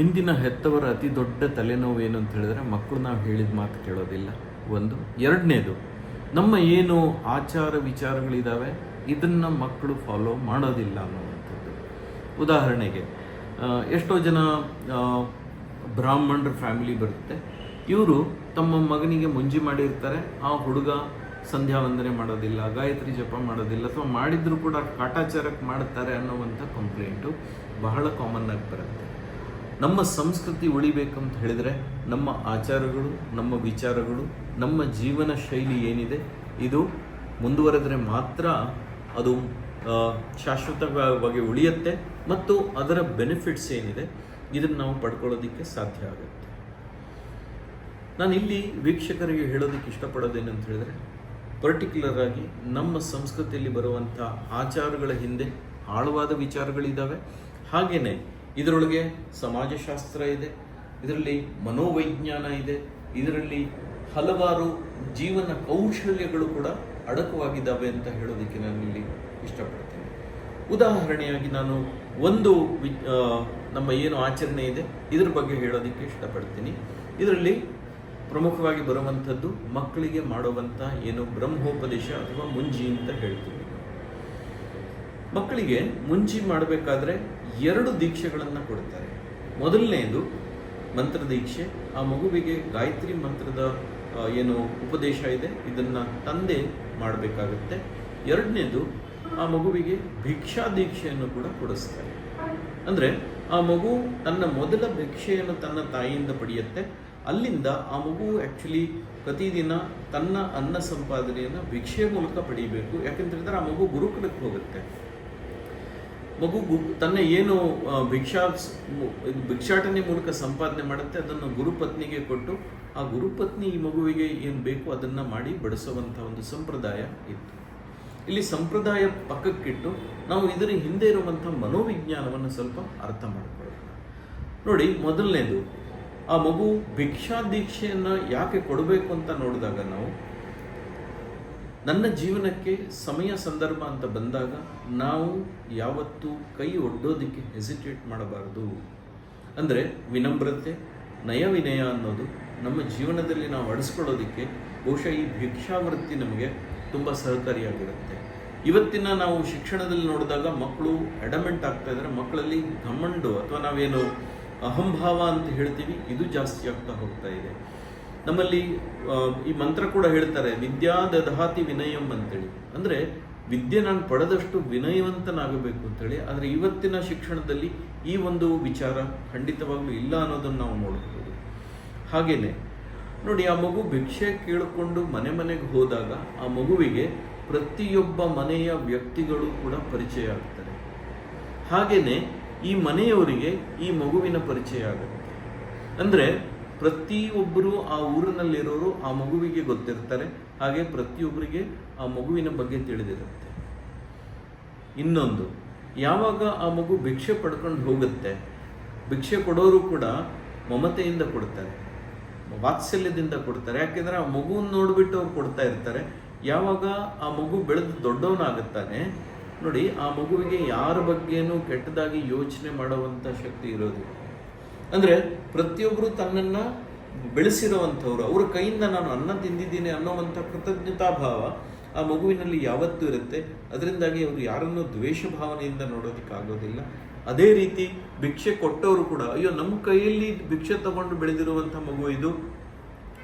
ಇಂದಿನ ಹೆತ್ತವರ ಅತಿ ದೊಡ್ಡ ತಲೆನೋವು ಏನು ಅಂತ ಹೇಳಿದ್ರೆ ಮಕ್ಕಳು ನಾವು ಹೇಳಿದ ಮಾತು ಕೇಳೋದಿಲ್ಲ. ಒಂದು. ಎರಡನೇದು, ನಮ್ಮ ಏನು ಆಚಾರ ವಿಚಾರಗಳಿದ್ದಾವೆ ಇದನ್ನು ಮಕ್ಕಳು ಫಾಲೋ ಮಾಡೋದಿಲ್ಲ ಅನ್ನುವಂಥದ್ದು. ಉದಾಹರಣೆಗೆ ಎಷ್ಟೋ ಜನ ಬ್ರಾಹ್ಮಣರ ಫ್ಯಾಮಿಲಿ ಬರುತ್ತೆ. ಇವರು ತಮ್ಮ ಮಗನಿಗೆ ಮುಂಜಿ ಮಾಡಿರ್ತಾರೆ, ಆ ಹುಡುಗ ಸಂಧ್ಯಾ ವಂದನೆ ಮಾಡೋದಿಲ್ಲ, ಗಾಯತ್ರಿ ಜಪ ಮಾಡೋದಿಲ್ಲ, ಅಥವಾ ಮಾಡಿದ್ರು ಕೂಡ ಕಾಟಾಚಾರಕ್ಕೆ ಮಾಡ್ತಾರೆ ಅನ್ನೋವಂಥ ಕಂಪ್ಲೇಂಟು ಬಹಳ ಕಾಮನ್ ಆಗಿ ಬರುತ್ತೆ. ನಮ್ಮ ಸಂಸ್ಕೃತಿ ಉಳಿಬೇಕಂತ ಹೇಳಿದರೆ ನಮ್ಮ ಆಚಾರಗಳು, ನಮ್ಮ ವಿಚಾರಗಳು, ನಮ್ಮ ಜೀವನ ಶೈಲಿ ಏನಿದೆ, ಇದು ಮುಂದುವರೆದರೆ ಮಾತ್ರ ಅದು ಶಾಶ್ವತವಾಗಿ ಉಳಿಯುತ್ತೆ ಮತ್ತು ಅದರ ಬೆನಿಫಿಟ್ಸ್ ಏನಿದೆ, ಇದನ್ನು ನಾವು ಪಡ್ಕೊಳ್ಳೋದಕ್ಕೆ ಸಾಧ್ಯ ಆಗುತ್ತೆ. ನಾನು ಇಲ್ಲಿ ವೀಕ್ಷಕರಿಗೆ ಹೇಳೋದಕ್ಕೆ ಇಷ್ಟಪಡೋದೇನಂತ ಹೇಳಿದರೆ ಪರ್ಟಿಕ್ಯುಲರ್ ಆಗಿ ನಮ್ಮ ಸಂಸ್ಕೃತಿಯಲ್ಲಿ ಬರುವಂಥ ಆಚಾರಗಳ ಹಿಂದೆ ಆಳವಾದ ವಿಚಾರಗಳಿದ್ದಾವೆ ಹಾಗೇನೆ ಇದರೊಳಗೆ ಸಮಾಜಶಾಸ್ತ್ರ ಇದೆ, ಇದರಲ್ಲಿ ಮನೋವೈಜ್ಞಾನ ಇದೆ, ಇದರಲ್ಲಿ ಹಲವಾರು ಜೀವನ ಕೌಶಲ್ಯಗಳು ಕೂಡ ಅಡಕವಾಗಿದ್ದಾವೆ ಅಂತ ಹೇಳೋದಕ್ಕೆ ನಾನು ಇಲ್ಲಿ ಇಷ್ಟಪಡ್ತೇನೆ. ಉದಾಹರಣೆಯಾಗಿ ನಾನು ಒಂದು ವಿ ನಮ್ಮ ಏನು ಆಚರಣೆ ಇದೆ, ಇದ್ರ ಬಗ್ಗೆ ಹೇಳೋದಕ್ಕೆ ಇಷ್ಟಪಡ್ತೀನಿ. ಇದರಲ್ಲಿ ಪ್ರಮುಖವಾಗಿ ಬರುವಂಥದ್ದು ಮಕ್ಕಳಿಗೆ ಮಾಡುವಂಥ ಏನು ಬ್ರಹ್ಮೋಪದೇಶ ಅಥವಾ ಮುಂಜಿ ಅಂತ ಹೇಳ್ತೀವಿ. ಮಕ್ಕಳಿಗೆ ಮುಂಚಿ ಮಾಡಬೇಕಾದ್ರೆ ಎರಡು ದೀಕ್ಷೆಗಳನ್ನು ಕೊಡ್ತಾರೆ. ಮೊದಲನೆಯದು ಮಂತ್ರ ದೀಕ್ಷೆ. ಆ ಮಗುವಿಗೆ ಗಾಯತ್ರಿ ಮಂತ್ರದ ಏನು ಉಪದೇಶ ಇದೆ, ಇದನ್ನು ತಂದೆ ಮಾಡಬೇಕಾಗುತ್ತೆ. ಎರಡನೇದು ಆ ಮಗುವಿಗೆ ಭಿಕ್ಷಾ ದೀಕ್ಷೆಯನ್ನು ಕೂಡ ಕೊಡಿಸ್ತಾರೆ. ಅಂದರೆ ಆ ಮಗು ತನ್ನ ಮೊದಲ ಭಿಕ್ಷೆಯನ್ನು ತನ್ನ ತಾಯಿಯಿಂದ ಪಡೆಯುತ್ತೆ. ಅಲ್ಲಿಂದ ಆ ಮಗು ಆ್ಯಕ್ಚುಲಿ ಪ್ರತಿದಿನ ತನ್ನ ಅನ್ನ ಸಂಪಾದನೆಯನ್ನು ಭಿಕ್ಷೆಯ ಮೂಲಕ ಪಡೆಯಬೇಕು ಯಾಕೆಂತ ಹೇಳಿದ್ರೆ ಆ ಮಗು ಗುರುಕುಲಕ್ಕೆ ಹೋಗುತ್ತೆ. ಮಗು ತನ್ನ ಏನು ಭಿಕ್ಷಾ ಭಿಕ್ಷಾಟನೆ ಮೂಲಕ ಸಂಪಾದನೆ ಮಾಡುತ್ತೆ, ಅದನ್ನು ಗುರುಪತ್ನಿಗೆ ಕೊಟ್ಟು, ಆ ಗುರುಪತ್ನಿ ಈ ಮಗುವಿಗೆ ಏನು ಬೇಕು ಅದನ್ನು ಮಾಡಿ ಬಡಿಸುವಂಥ ಒಂದು ಸಂಪ್ರದಾಯ ಇತ್ತು. ಇಲ್ಲಿ ಸಂಪ್ರದಾಯ ಪಕ್ಕಕ್ಕಿಟ್ಟು ನಾವು ಇದರ ಹಿಂದೆ ಇರುವಂಥ ಮನೋವಿಜ್ಞಾನವನ್ನು ಸ್ವಲ್ಪ ಅರ್ಥ ಮಾಡಿಕೊಳ್ಳೋಣ. ನೋಡಿ, ಮೊದಲನೇದು, ಆ ಮಗು ಭಿಕ್ಷಾ ದೀಕ್ಷೆಯನ್ನು ಯಾಕೆ ಕೊಡಬೇಕು ಅಂತ ನೋಡಿದಾಗ ನಾವು ನನ್ನ ಜೀವನಕ್ಕೆ ಸಮಯ ಸಂದರ್ಭ ಅಂತ ಬಂದಾಗ ನಾವು ಯಾವತ್ತೂ ಕೈ ಒಡ್ಡೋದಕ್ಕೆ ಹೆಸಿಟೇಟ್ ಮಾಡಬಾರದು. ಅಂದರೆ ವಿನಮ್ರತೆ ನಯ ವಿನಯ ಅನ್ನೋದು ನಮ್ಮ ಜೀವನದಲ್ಲಿ ನಾವು ಅಡಿಸ್ಕೊಳ್ಳೋದಕ್ಕೆ ಬಹುಶಃ ಈ ಭಿಕ್ಷಾವೃತ್ತಿ ನಮಗೆ ತುಂಬ ಸಹಕಾರಿಯಾಗಿರುತ್ತೆ. ಇವತ್ತಿನ ನಾವು ಶಿಕ್ಷಣದಲ್ಲಿ ನೋಡಿದಾಗ ಮಕ್ಕಳು ಅಡಮೆಂಟ್ ಆಗ್ತಾ ಇದ್ದಾರೆ ಮಕ್ಕಳಲ್ಲಿ ಘಮಂಡು ಅಥವಾ ನಾವೇನು ಅಹಂಭಾವ ಅಂತ ಹೇಳ್ತೀವಿ, ಇದು ಜಾಸ್ತಿ ಆಗ್ತಾ ಹೋಗ್ತಾ ಇದೆ. ನಮ್ಮಲ್ಲಿ ಈ ಮಂತ್ರ ಕೂಡ ಹೇಳ್ತಾರೆ, ವಿದ್ಯಾ ದಧಾತಿ ವಿನಯಂ ಅಂತೇಳಿ. ಅಂದ್ರೆ, ವಿದ್ಯೆ ನಾನು ಪಡೆದಷ್ಟು ವಿನಯವಂತನಾಗಬೇಕು ಅಂತೇಳಿ, ಆದರೆ ಇವತ್ತಿನ ಶಿಕ್ಷಣದಲ್ಲಿ ಈ ಒಂದು ವಿಚಾರ ಖಂಡಿತವಾಗ್ಲೂ ಇಲ್ಲ ಅನ್ನೋದನ್ನು ನಾವು ನೋಡಬಹುದು ಹಾಗೆಯೇ ನೋಡಿ, ಆ ಮಗು ಭಿಕ್ಷೆ ಕೇಳಿಕೊಂಡು ಮನೆ ಮನೆಗೆ ಹೋದಾಗ ಆ ಮಗುವಿಗೆ ಪ್ರತಿಯೊಬ್ಬ ಮನೆಯ ವ್ಯಕ್ತಿಗಳು ಕೂಡ ಪರಿಚಯ ಆಗ್ತಾರೆ. ಹಾಗೆಯೇ ಈ ಮನೆಯವರಿಗೆ ಈ ಮಗುವಿನ ಪರಿಚಯ ಆಗುತ್ತೆ. ಅಂದ್ರೆ ಪ್ರತಿಯೊಬ್ಬರು ಆ ಊರಿನಲ್ಲಿರೋರು ಆ ಮಗುವಿಗೆ ಗೊತ್ತಿರ್ತಾರೆ. ಹಾಗೆ ಪ್ರತಿಯೊಬ್ಬರಿಗೆ ಆ ಮಗುವಿನ ಬಗ್ಗೆ ತಿಳಿದಿರುತ್ತೆ. ಇನ್ನೊಂದು, ಯಾವಾಗ ಆ ಮಗು ಭಿಕ್ಷೆ ಪಡ್ಕೊಂಡು ಹೋಗುತ್ತೆ, ಭಿಕ್ಷೆ ಕೊಡೋರು ಕೂಡ ಮಮತೆಯಿಂದ ಕೊಡ್ತಾರೆ, ವಾತ್ಸಲ್ಯದಿಂದ ಕೊಡ್ತಾರೆ. ಯಾಕೆಂದ್ರೆ ಆ ಮಗುವನ್ನು ನೋಡ್ಬಿಟ್ಟು ಅವ್ರು ಕೊಡ್ತಾ ಇರ್ತಾರೆ. ಯಾವಾಗ ಆ ಮಗು ಬೆಳೆದು ದೊಡ್ಡವನಾಗುತ್ತಾನೆ, ನೋಡಿ ಆ ಮಗುವಿಗೆ ಯಾರ ಬಗ್ಗೆನೂ ಕೆಟ್ಟದಾಗಿ ಯೋಚನೆ ಮಾಡುವಂತ ಶಕ್ತಿ ಇರೋದಿಲ್ಲ. ಅಂದ್ರೆ ಪ್ರತಿಯೊಬ್ಬರು ತನ್ನನ್ನು ಬೆಳೆಸಿರುವಂಥವ್ರು. ಅವರ ಕೈಯಿಂದ ನಾನು ಅನ್ನ ತಿಂದಿದ್ದೀನಿ ಅನ್ನೋವಂಥ ಕೃತಜ್ಞತಾ ಭಾವ ಆ ಮಗುವಿನಲ್ಲಿ ಯಾವತ್ತೂ ಇರುತ್ತೆ. ಅದರಿಂದಾಗಿ ಅವರು ಯಾರನ್ನೂ ದ್ವೇಷ ಭಾವನೆಯಿಂದ ನೋಡೋದಕ್ಕಾಗೋದಿಲ್ಲ. ಅದೇ ರೀತಿ ಭಿಕ್ಷೆ ಕೊಟ್ಟವರು ಕೂಡ, ಅಯ್ಯೋ, ನಮ್ಮ ಕೈಯಲ್ಲಿ ಭಿಕ್ಷೆ ತಗೊಂಡು ಬೆಳೆದಿರುವಂಥ ಮಗು ಇದು.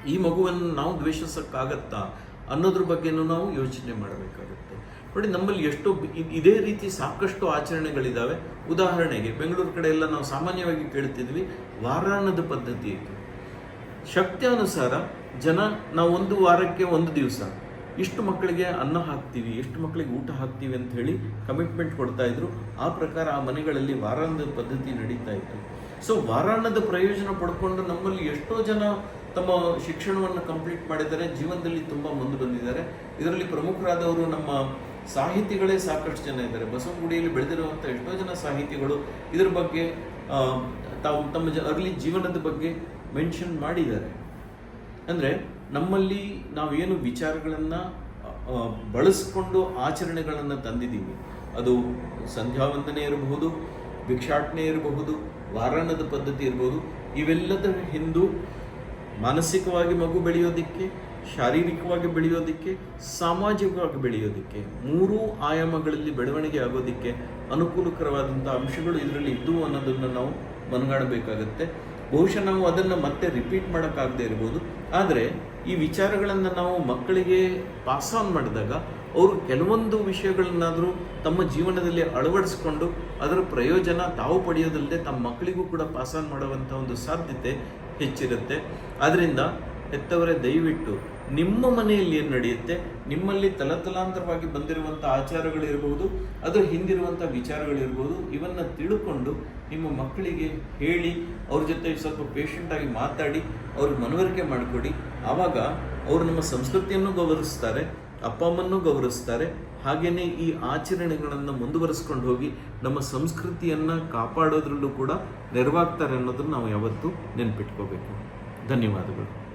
ಈ ಮಗುವನ್ನು ನಾವು ದ್ವೇಷಿಸೋಕ್ಕಾಗತ್ತಾ ಅನ್ನೋದ್ರ ಬಗ್ಗೆನೂ ನಾವು ಯೋಚನೆ ಮಾಡಬೇಕಾಗುತ್ತೆ. ನೋಡಿ, ನಮ್ಮಲ್ಲಿ ಎಷ್ಟು ಇದೇ ರೀತಿ ಸಾಕಷ್ಟು ಆಚರಣೆಗಳಿದ್ದಾವೆ ಉದಾಹರಣೆಗೆ, ಬೆಂಗಳೂರು ಕಡೆ ಎಲ್ಲ ನಾವು ಸಾಮಾನ್ಯವಾಗಿ ಕೇಳ್ತಿದ್ವಿ ವಾರಾನ್ನದ ಪದ್ಧತಿ ಇತ್ತು ಶಕ್ತ್ಯಾನುಸಾರ ಜನ ನಾವು ಒಂದು ವಾರಕ್ಕೆ ಒಂದು ದಿವಸ ಇಷ್ಟು ಮಕ್ಕಳಿಗೆ ಅನ್ನ ಹಾಕ್ತೀವಿ ಎಷ್ಟು ಮಕ್ಕಳಿಗೆ ಊಟ ಹಾಕ್ತೀವಿ ಅಂತ ಹೇಳಿ ಕಮಿಟ್ಮೆಂಟ್ ಕೊಡ್ತಾ ಇದ್ರು. ಆ ಪ್ರಕಾರ ಆ ಮನೆಗಳಲ್ಲಿ ವಾರಾನ್ನದ ಪದ್ಧತಿ ನಡೀತಾ ಇತ್ತು. ಸೊ ವಾರಾನ್ನದ ಪ್ರಯೋಜನ ಪಡ್ಕೊಂಡು ನಮ್ಮಲ್ಲಿ ಎಷ್ಟೋ ಜನ ತಮ್ಮ ಶಿಕ್ಷಣವನ್ನು ಕಂಪ್ಲೀಟ್ ಮಾಡಿದ್ದಾರೆ, ಜೀವನದಲ್ಲಿ ತುಂಬಾ ಮುಂದೆ ಬಂದಿದ್ದಾರೆ. ಇದರಲ್ಲಿ ಪ್ರಮುಖರಾದವರು ನಮ್ಮ ಸಾಹಿತಿಗಳೇ ಸಾಕಷ್ಟು ಜನ ಇದ್ದಾರೆ. ಬಸವನಗುಡಿಯಲ್ಲಿ ಬೆಳೆದಿರುವಂಥ ಎಷ್ಟೋ ಜನ ಸಾಹಿತಿಗಳು ಇದ್ರ ಬಗ್ಗೆ ತಾವು ತಮ್ಮ ಜ, ಅರ್ಲಿ ಜೀವನದ ಬಗ್ಗೆ ಮೆನ್ಷನ್ ಮಾಡಿದ್ದಾರೆ. ಅಂದರೆ ನಮ್ಮಲ್ಲಿ ನಾವೇನು ವಿಚಾರಗಳನ್ನು ಬಳಸ್ಕೊಂಡು ಆಚರಣೆಗಳನ್ನು ತಂದಿದ್ದೀವಿ. ಅದು ಸಂಧ್ಯಾವಂದನೆ ಇರಬಹುದು, ಭಿಕ್ಷಾಟನೆ ಇರಬಹುದು ವಾರಾಣದ ಪದ್ಧತಿ ಇರ್ಬೋದು ಇವೆಲ್ಲದ ಹಿಂದೂ ಮಾನಸಿಕವಾಗಿ ಮಗು ಬೆಳೆಯೋದಕ್ಕೆ ಶಾರೀರಿಕವಾಗಿ ಬೆಳೆಯೋದಕ್ಕೆ, ಸಾಮಾಜಿಕವಾಗಿ ಬೆಳೆಯೋದಕ್ಕೆ, ಮೂರೂ ಆಯಾಮಗಳಲ್ಲಿ ಬೆಳವಣಿಗೆ ಆಗೋದಕ್ಕೆ ಅನುಕೂಲಕರವಾದಂಥ ಅಂಶಗಳು ಇದರಲ್ಲಿ ಇದ್ದವು ಅನ್ನೋದನ್ನು ನಾವು ಮನಗಾಣಬೇಕಾಗತ್ತೆ. ಬಹುಶಃ ನಾವು ಅದನ್ನು ಮತ್ತೆ ರಿಪೀಟ್ ಮಾಡೋಕ್ಕಾಗದೇ ಇರ್ಬೋದು. ಆದರೆ ಈ ವಿಚಾರಗಳನ್ನು ನಾವು ಮಕ್ಕಳಿಗೆ ಪಾಸ್ ಆನ್ ಮಾಡಿದಾಗ ಅವರು ಕೆಲವೊಂದು ವಿಷಯಗಳನ್ನಾದರೂ ತಮ್ಮ ಜೀವನದಲ್ಲಿ ಅಳವಡಿಸ್ಕೊಂಡು ಅದರ ಪ್ರಯೋಜನ ತಾವು ಪಡೆಯೋದಲ್ಲದೆ ತಮ್ಮ ಮಕ್ಕಳಿಗೂ ಕೂಡ ಪಾಸ್ ಆನ್ ಮಾಡುವಂಥ ಒಂದು ಸಾಧ್ಯತೆ ಹೆಚ್ಚಿರುತ್ತೆ. ಆದ್ದರಿಂದ ಹೆತ್ತವರೇ ದಯವಿಟ್ಟು ನಿಮ್ಮ ಮನೆಯಲ್ಲಿ ಏನು ನಡೆಯುತ್ತೆ? ನಿಮ್ಮಲ್ಲಿ ತಲತಲಾಂತರವಾಗಿ ಬಂದಿರುವಂಥ ಆಚಾರಗಳಿರ್ಬೋದು ಅದರ ಹಿಂದಿರುವಂಥ ವಿಚಾರಗಳಿರ್ಬೋದು, ಇವನ್ನು ತಿಳ್ಕೊಂಡು ನಿಮ್ಮ ಮಕ್ಕಳಿಗೆ ಹೇಳಿ, ಅವ್ರ ಜೊತೆ ಸ್ವಲ್ಪ ಪೇಷೆಂಟಾಗಿ ಮಾತಾಡಿ, ಅವ್ರಿಗೆ ಮನವರಿಕೆ ಮಾಡಿಕೊಡಿ. ಆವಾಗ ಅವರು ನಮ್ಮ ಸಂಸ್ಕೃತಿಯನ್ನು ಗೌರವಿಸ್ತಾರೆ, ಅಪ್ಪ ಅಮ್ಮನ್ನು ಗೌರವಿಸ್ತಾರೆ. ಹಾಗೆಯೇ ಈ ಆಚರಣೆಗಳನ್ನು ಮುಂದುವರಿಸ್ಕೊಂಡು ಹೋಗಿ ನಮ್ಮ ಸಂಸ್ಕೃತಿಯನ್ನು ಕಾಪಾಡೋದ್ರಲ್ಲೂ ಕೂಡ ನೆರವಾಗ್ತಾರೆ ಅನ್ನೋದನ್ನು ನಾವು ಯಾವತ್ತೂ ನೆನ್ಪಿಟ್ಕೋಬೇಕು. ಧನ್ಯವಾದಗಳು.